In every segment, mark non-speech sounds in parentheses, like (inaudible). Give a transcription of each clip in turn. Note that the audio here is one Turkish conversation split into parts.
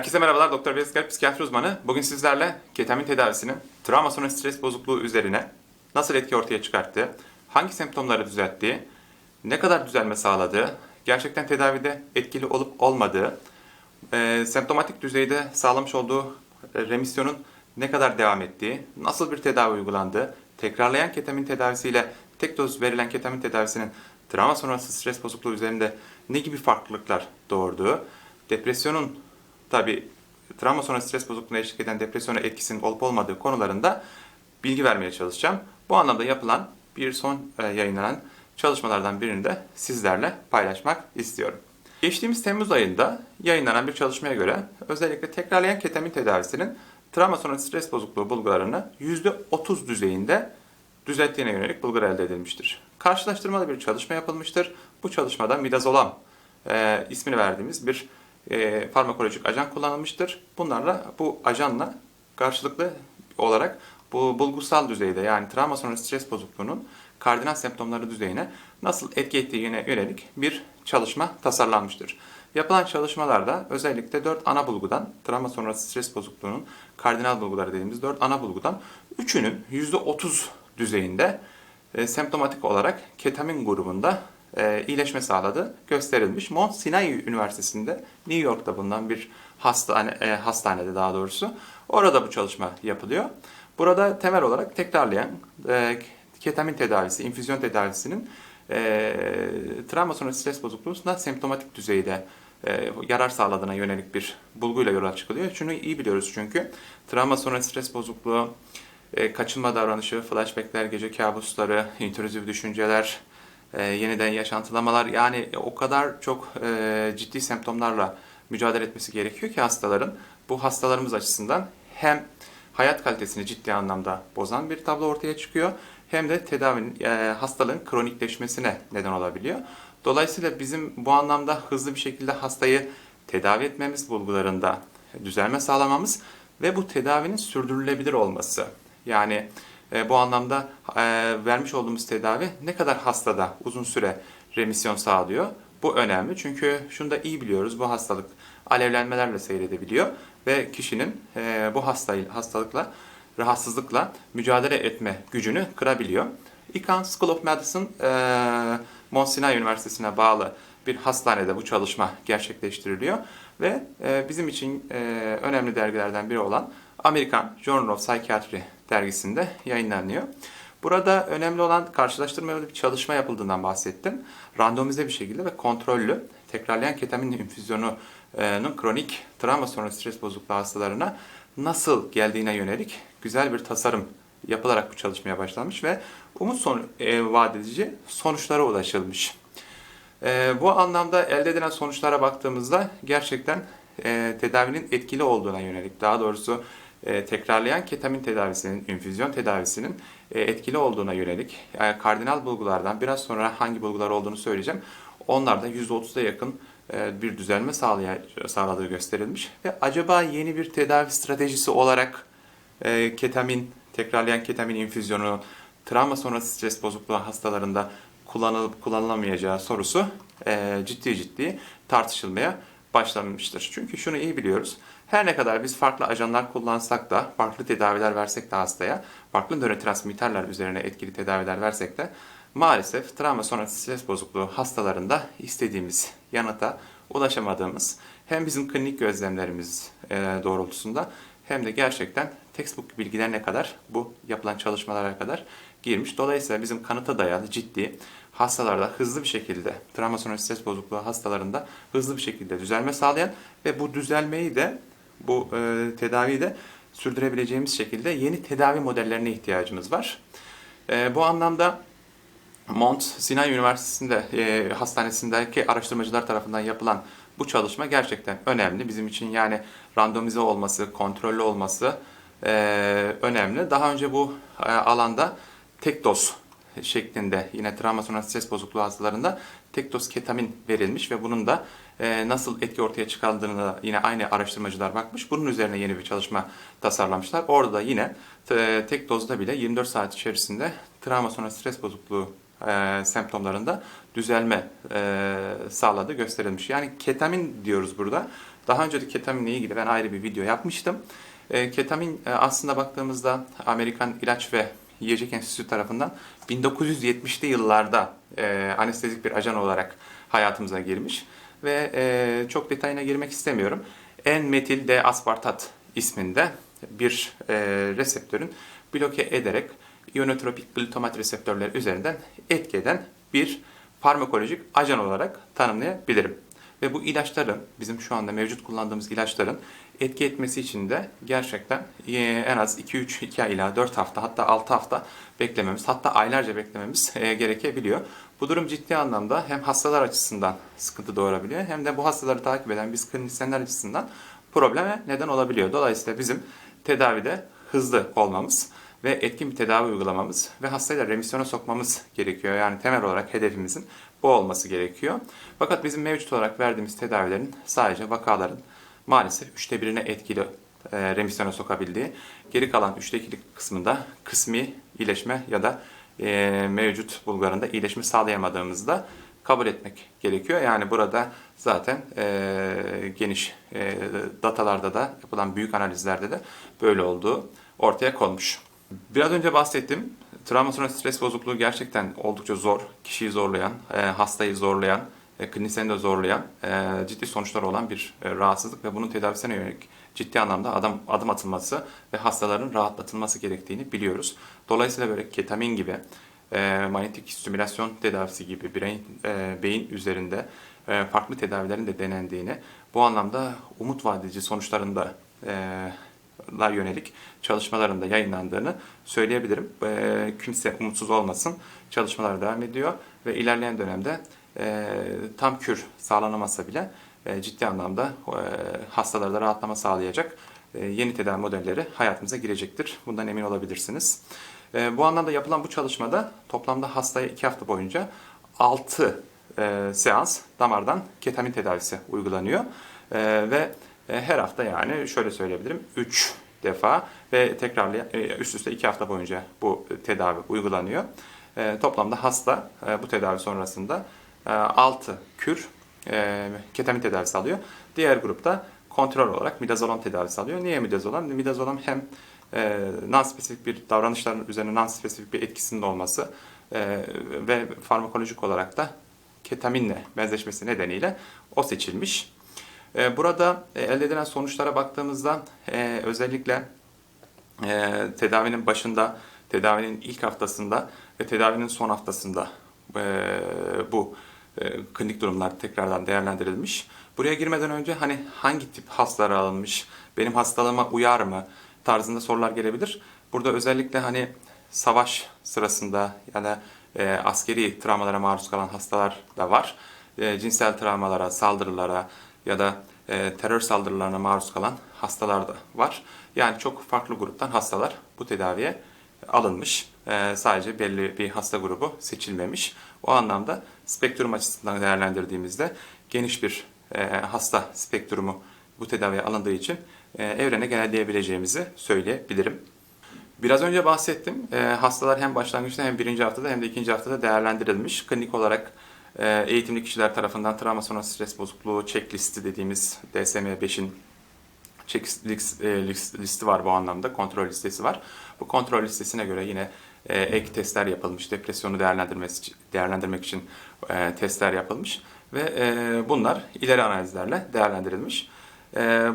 Herkese merhabalar. Doktor Beskal, psikiyatri uzmanı. Bugün sizlerle ketamin tedavisinin travma sonrası stres bozukluğu üzerine nasıl etki ortaya çıkarttığı, hangi semptomları düzelttiği, ne kadar düzelme sağladığı, gerçekten tedavide etkili olup olmadığı, e, semptomatik düzeyde sağlamış olduğu e, remisyonun ne kadar devam ettiği, nasıl bir tedavi uygulandığı, tekrarlayan ketamin tedavisiyle tek doz verilen ketamin tedavisinin travma sonrası stres bozukluğu üzerinde ne gibi farklılıklar doğurduğu, depresyonun tabi travma sonrası stres bozukluğuna eşlik eden depresyona etkisinin olup olmadığı konularında bilgi vermeye çalışacağım. Bu anlamda yapılan bir son e, yayınlanan çalışmalardan birini de sizlerle paylaşmak istiyorum. Geçtiğimiz Temmuz ayında yayınlanan bir çalışmaya göre özellikle tekrarlayan ketamin tedavisinin travma sonrası stres bozukluğu bulgularını %30 düzeyinde düzelttiğine yönelik bulgular elde edilmiştir. Karşılaştırmalı bir çalışma yapılmıştır. Bu çalışmada midazolam e, ismini verdiğimiz bir e, farmakolojik ajan kullanılmıştır. Bunlarla bu ajanla karşılıklı olarak bu bulgusal düzeyde yani travma sonrası stres bozukluğunun kardinal semptomları düzeyine nasıl etki ettiğine yönelik bir çalışma tasarlanmıştır. Yapılan çalışmalarda özellikle 4 ana bulgudan, travma sonrası stres bozukluğunun kardinal bulguları dediğimiz 4 ana bulgudan 3'ünün %30 düzeyinde e, semptomatik olarak ketamin grubunda e, iyileşme sağladığı gösterilmiş. Mount Sinai Üniversitesi'nde New York'ta bulunan bir hastane, e, hastanede daha doğrusu. Orada bu çalışma yapılıyor. Burada temel olarak tekrarlayan e, ketamin tedavisi, infüzyon tedavisinin e, travma sonrası stres bozukluğunda semptomatik düzeyde e, yarar sağladığına yönelik bir bulguyla yola çıkılıyor. Şunu iyi biliyoruz çünkü travma sonrası stres bozukluğu, e, kaçınma davranışı, flashbackler, gece kabusları, intrüzif düşünceler, e, yeniden yaşantılamalar yani o kadar çok e, ciddi semptomlarla mücadele etmesi gerekiyor ki hastaların bu hastalarımız açısından hem hayat kalitesini ciddi anlamda bozan bir tablo ortaya çıkıyor hem de tedavinin e, hastalığın kronikleşmesine neden olabiliyor. Dolayısıyla bizim bu anlamda hızlı bir şekilde hastayı tedavi etmemiz bulgularında düzelme sağlamamız ve bu tedavinin sürdürülebilir olması. Yani e, bu anlamda e, vermiş olduğumuz tedavi ne kadar hastada uzun süre remisyon sağlıyor? Bu önemli çünkü şunu da iyi biliyoruz bu hastalık alevlenmelerle seyredebiliyor ve kişinin e, bu hastalıkla, rahatsızlıkla mücadele etme gücünü kırabiliyor. Icahn School of Medicine e, Mount Sinai Üniversitesi'ne bağlı bir hastanede bu çalışma gerçekleştiriliyor ve bizim için önemli dergilerden biri olan American Journal of Psychiatry dergisinde yayınlanıyor. Burada önemli olan karşılaştırmalı bir çalışma yapıldığından bahsettim. Randomize bir şekilde ve kontrollü tekrarlayan ketamin infüzyonunun kronik travma sonrası stres bozukluğu hastalarına nasıl geldiğine yönelik güzel bir tasarım yapılarak bu çalışmaya başlanmış ve umut son, e, vaat edici sonuçlara ulaşılmış. E, bu anlamda elde edilen sonuçlara baktığımızda gerçekten e, tedavinin etkili olduğuna yönelik, daha doğrusu e, tekrarlayan ketamin tedavisinin, infüzyon tedavisinin e, etkili olduğuna yönelik yani kardinal bulgulardan biraz sonra hangi bulgular olduğunu söyleyeceğim. Onlarda %30'a yakın e, bir düzelme sağladığı gösterilmiş ve acaba yeni bir tedavi stratejisi olarak e, ketamin, tekrarlayan ketamin infüzyonu travma sonrası stres bozukluğu hastalarında kullanılıp kullanılamayacağı sorusu e, ciddi ciddi tartışılmaya başlanmıştır. Çünkü şunu iyi biliyoruz. Her ne kadar biz farklı ajanlar kullansak da, farklı tedaviler versek de hastaya, farklı nörotransmitterler üzerine etkili tedaviler versek de maalesef travma sonrası stres bozukluğu hastalarında istediğimiz yanıta ulaşamadığımız hem bizim klinik gözlemlerimiz e, doğrultusunda hem de gerçekten textbook bilgilerine kadar bu yapılan çalışmalara kadar girmiş. Dolayısıyla bizim kanıta dayalı ciddi hastalarda hızlı bir şekilde travma sonrası stres bozukluğu hastalarında hızlı bir şekilde düzelme sağlayan ve bu düzelmeyi de bu e, tedaviyi de sürdürebileceğimiz şekilde yeni tedavi modellerine ihtiyacımız var. E, bu anlamda Mount Sinai Üniversitesi'nde e, hastanesindeki araştırmacılar tarafından yapılan bu çalışma gerçekten önemli. Bizim için yani randomize olması, kontrollü olması e, önemli. Daha önce bu e, alanda tek doz şeklinde yine travma sonrası stres bozukluğu hastalarında tek doz ketamin verilmiş ve bunun da e, nasıl etki ortaya çıkardığını yine aynı araştırmacılar bakmış. Bunun üzerine yeni bir çalışma tasarlamışlar. Orada da yine e, tek dozda bile 24 saat içerisinde travma sonrası stres bozukluğu e, semptomlarında düzelme e, sağladığı gösterilmiş. Yani ketamin diyoruz burada. Daha önce de ketaminle ilgili ben ayrı bir video yapmıştım. E, ketamin e, aslında baktığımızda Amerikan İlaç ve Yiyecek Enstitüsü tarafından 1970'li yıllarda e, anestezik bir ajan olarak hayatımıza girmiş. Ve e, çok detayına girmek istemiyorum. En-metil D-aspartat isminde bir e, reseptörün bloke ederek ionotropik glutamat reseptörleri üzerinden etki eden bir farmakolojik ajan olarak tanımlayabilirim. Ve bu ilaçların, bizim şu anda mevcut kullandığımız ilaçların etki etmesi için de gerçekten e, en az 2-3 2 ay ila 4 hafta hatta 6 hafta beklememiz hatta aylarca beklememiz e, gerekebiliyor. Bu durum ciddi anlamda hem hastalar açısından sıkıntı doğurabiliyor hem de bu hastaları takip eden biz klinisyenler açısından probleme neden olabiliyor. Dolayısıyla bizim tedavide hızlı olmamız ve etkin bir tedavi uygulamamız ve hastayı da remisyona sokmamız gerekiyor. Yani temel olarak hedefimizin bu olması gerekiyor. Fakat bizim mevcut olarak verdiğimiz tedavilerin sadece vakaların maalesef üçte birine etkili e, remisyona sokabildiği, geri kalan üçte ikilik kısmında kısmi iyileşme ya da e, mevcut bulgarında iyileşme sağlayamadığımızda kabul etmek gerekiyor. Yani burada zaten e, geniş e, datalarda da yapılan büyük analizlerde de böyle olduğu ortaya konmuş. Biraz önce bahsettim. Travma sonrası stres bozukluğu gerçekten oldukça zor, kişiyi zorlayan, e, hastayı zorlayan, e, klinisyeni de zorlayan, e, ciddi sonuçları olan bir e, rahatsızlık ve bunun tedavisine yönelik ciddi anlamda adam, adım atılması ve hastaların rahatlatılması gerektiğini biliyoruz. Dolayısıyla böyle ketamin gibi, manyetik stimülasyon tedavisi gibi beyin, e, beyin üzerinde farklı tedavilerin de denendiğini, bu anlamda umut vadeci sonuçlarında e, la yönelik çalışmalarında yayınlandığını söyleyebilirim. E, kimse umutsuz olmasın. Çalışmalar devam ediyor ve ilerleyen dönemde e, tam kür sağlanamasa bile e, ciddi anlamda e, hastalarda rahatlama sağlayacak e, yeni tedavi modelleri hayatımıza girecektir. Bundan emin olabilirsiniz. E, bu anlamda yapılan bu çalışmada toplamda hastaya 2 hafta boyunca 6 e, seans damardan ketamin tedavisi uygulanıyor. E, ve her hafta yani şöyle söyleyebilirim 3 defa ve tekrarlı e, üst üste 2 hafta boyunca bu tedavi uygulanıyor. E, toplamda hasta e, bu tedavi sonrasında 6 kür ketamin tedavisi alıyor. Diğer grupta kontrol olarak midazolam tedavisi alıyor. Niye midazolam? Midazolam hem non-spesifik bir davranışların üzerine non-spesifik bir etkisinin olması ve farmakolojik olarak da ketaminle benzeşmesi nedeniyle o seçilmiş. Ee, burada e, elde edilen sonuçlara baktığımızda e, özellikle e, tedavinin başında, tedavinin ilk haftasında ve tedavinin son haftasında bu klinik durumlar tekrardan değerlendirilmiş. Buraya girmeden önce hani hangi tip hastalar alınmış, benim hastalığıma uyar mı tarzında sorular gelebilir. Burada özellikle hani savaş sırasında ya da askeri travmalara maruz kalan hastalar da var. cinsel travmalara, saldırılara, ya da e, terör saldırılarına maruz kalan hastalar da var. Yani çok farklı gruptan hastalar bu tedaviye alınmış. E, sadece belli bir hasta grubu seçilmemiş. O anlamda spektrum açısından değerlendirdiğimizde geniş bir e, hasta spektrumu bu tedaviye alındığı için e, evrene genelleyebileceğimizi söyleyebilirim. Biraz önce bahsettim. E, hastalar hem başlangıçta hem birinci haftada hem de ikinci haftada değerlendirilmiş. Klinik olarak eğitimli kişiler tarafından travma sonrası stres bozukluğu checklisti dediğimiz DSM-5'in checklist e, listi var bu anlamda, kontrol listesi var. Bu kontrol listesine göre yine e, ek testler yapılmış, depresyonu değerlendirmek için e, testler yapılmış ve bunlar ileri analizlerle değerlendirilmiş.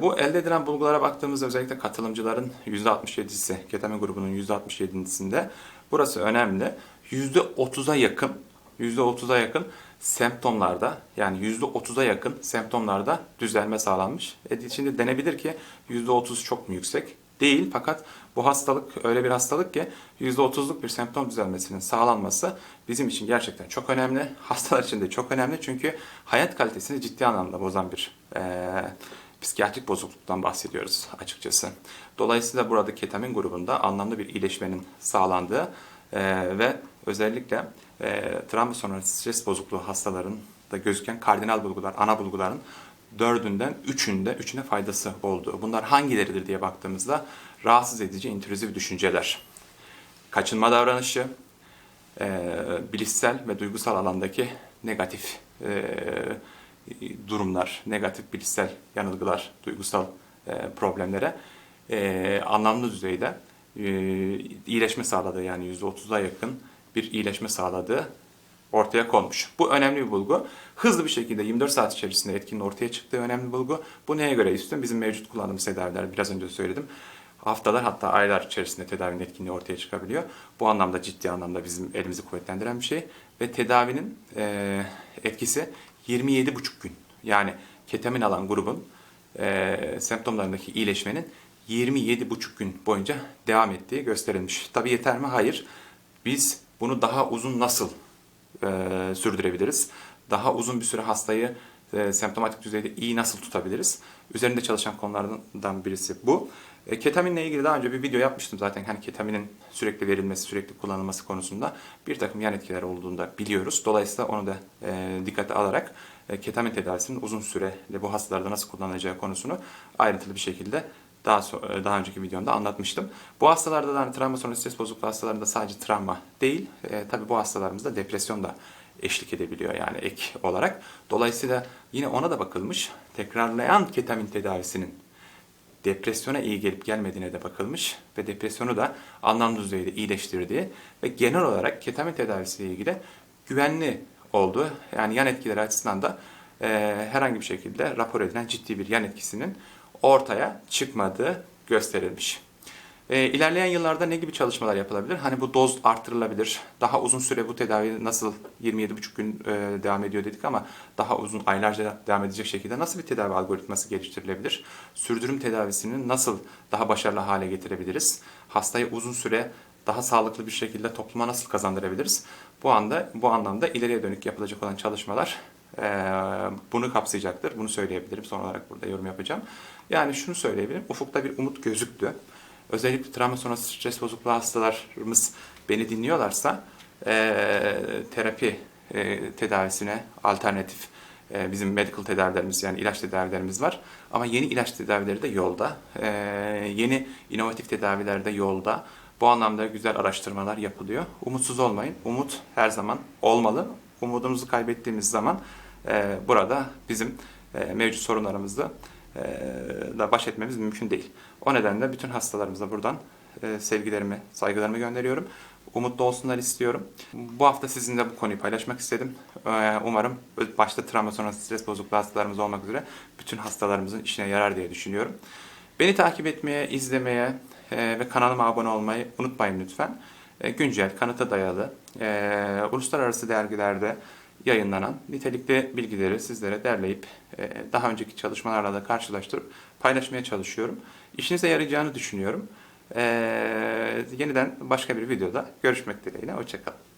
Bu elde edilen bulgulara baktığımızda özellikle katılımcıların %67'si, ketamin grubunun %67'sinde burası önemli. %30'a yakın %30'a yakın semptomlarda yani %30'a yakın semptomlarda düzelme sağlanmış. E şimdi denebilir ki %30 çok mu yüksek? Değil fakat bu hastalık öyle bir hastalık ki %30'luk bir semptom düzelmesinin sağlanması bizim için gerçekten çok önemli. (laughs) Hastalar için de çok önemli çünkü hayat kalitesini ciddi anlamda bozan bir e, psikiyatrik bozukluktan bahsediyoruz açıkçası. Dolayısıyla burada ketamin grubunda anlamlı bir iyileşmenin sağlandığı e, ve özellikle e, travma sonrası stres bozukluğu hastalarında gözüken kardinal bulgular, ana bulguların dördünden üçünde, üçüne faydası oldu. Bunlar hangileridir diye baktığımızda rahatsız edici intrüzif düşünceler, kaçınma davranışı, e, bilişsel ve duygusal alandaki negatif e, durumlar, negatif bilişsel yanılgılar, duygusal e, problemlere e, anlamlı düzeyde e, iyileşme sağladığı yani %30'a yakın bir iyileşme sağladığı ortaya konmuş. Bu önemli bir bulgu. Hızlı bir şekilde 24 saat içerisinde etkinin ortaya çıktığı önemli bir bulgu. Bu neye göre üstün? Bizim mevcut kullandığımız tedaviler biraz önce söyledim. Haftalar hatta aylar içerisinde tedavinin etkinliği ortaya çıkabiliyor. Bu anlamda ciddi anlamda bizim elimizi kuvvetlendiren bir şey. Ve tedavinin e, etkisi 27,5 gün. Yani ketamin alan grubun e, semptomlarındaki iyileşmenin 27,5 gün boyunca devam ettiği gösterilmiş. Tabi yeter mi? Hayır. Biz bunu daha uzun nasıl e, sürdürebiliriz? Daha uzun bir süre hastayı e, semptomatik düzeyde iyi nasıl tutabiliriz? Üzerinde çalışan konulardan birisi bu. E, ketaminle ilgili daha önce bir video yapmıştım zaten. Hani ketaminin sürekli verilmesi, sürekli kullanılması konusunda bir takım yan etkiler olduğunu da biliyoruz. Dolayısıyla onu da e, dikkate alarak e, ketamin tedavisinin uzun süreli bu hastalarda nasıl kullanılacağı konusunu ayrıntılı bir şekilde daha so- daha önceki videomda anlatmıştım. Bu hastalarda da hani travma sonrası stres bozukluğu hastalarında sadece travma değil, e, tabii bu hastalarımızda depresyon da eşlik edebiliyor yani ek olarak. Dolayısıyla yine ona da bakılmış. Tekrarlayan ketamin tedavisinin depresyona iyi gelip gelmediğine de bakılmış ve depresyonu da anlamlı düzeyde iyileştirdiği ve genel olarak ketamin tedavisiyle ilgili güvenli olduğu yani yan etkileri açısından da e, herhangi bir şekilde rapor edilen ciddi bir yan etkisinin ortaya çıkmadığı gösterilmiş. E, ilerleyen yıllarda ne gibi çalışmalar yapılabilir? Hani bu doz artırılabilir. Daha uzun süre bu tedavi nasıl 27,5 gün e, devam ediyor dedik ama daha uzun aylarca devam edecek şekilde nasıl bir tedavi algoritması geliştirilebilir? Sürdürüm tedavisini nasıl daha başarılı hale getirebiliriz? Hastayı uzun süre daha sağlıklı bir şekilde topluma nasıl kazandırabiliriz? Bu anda bu anlamda ileriye dönük yapılacak olan çalışmalar bunu kapsayacaktır. Bunu söyleyebilirim. Son olarak burada yorum yapacağım. Yani şunu söyleyebilirim. Ufukta bir umut gözüktü. Özellikle travma sonrası stres bozukluğu hastalarımız beni dinliyorlarsa e, terapi e, tedavisine alternatif e, bizim medical tedavilerimiz yani ilaç tedavilerimiz var. Ama yeni ilaç tedavileri de yolda. Yeni inovatif tedaviler de yolda. Bu anlamda güzel araştırmalar yapılıyor. Umutsuz olmayın. Umut her zaman olmalı. Umudumuzu kaybettiğimiz zaman e, burada bizim e, mevcut sorunlarımızda e, da baş etmemiz mümkün değil. O nedenle bütün hastalarımıza buradan e, sevgilerimi, saygılarımı gönderiyorum. Umutlu olsunlar istiyorum. Bu hafta sizinle bu konuyu paylaşmak istedim. E, Umarım başta travma sonrası stres bozukluğu hastalarımız olmak üzere bütün hastalarımızın işine yarar diye düşünüyorum. Beni takip etmeye, izlemeye e, ve kanalıma abone olmayı unutmayın lütfen. E, Güncel, kanıta dayalı, e, uluslararası dergilerde yayınlanan nitelikli bilgileri sizlere derleyip e, daha önceki çalışmalarla da karşılaştırıp paylaşmaya çalışıyorum. İşinize yarayacağını düşünüyorum. E, yeniden başka bir videoda görüşmek dileğiyle. Hoşçakalın.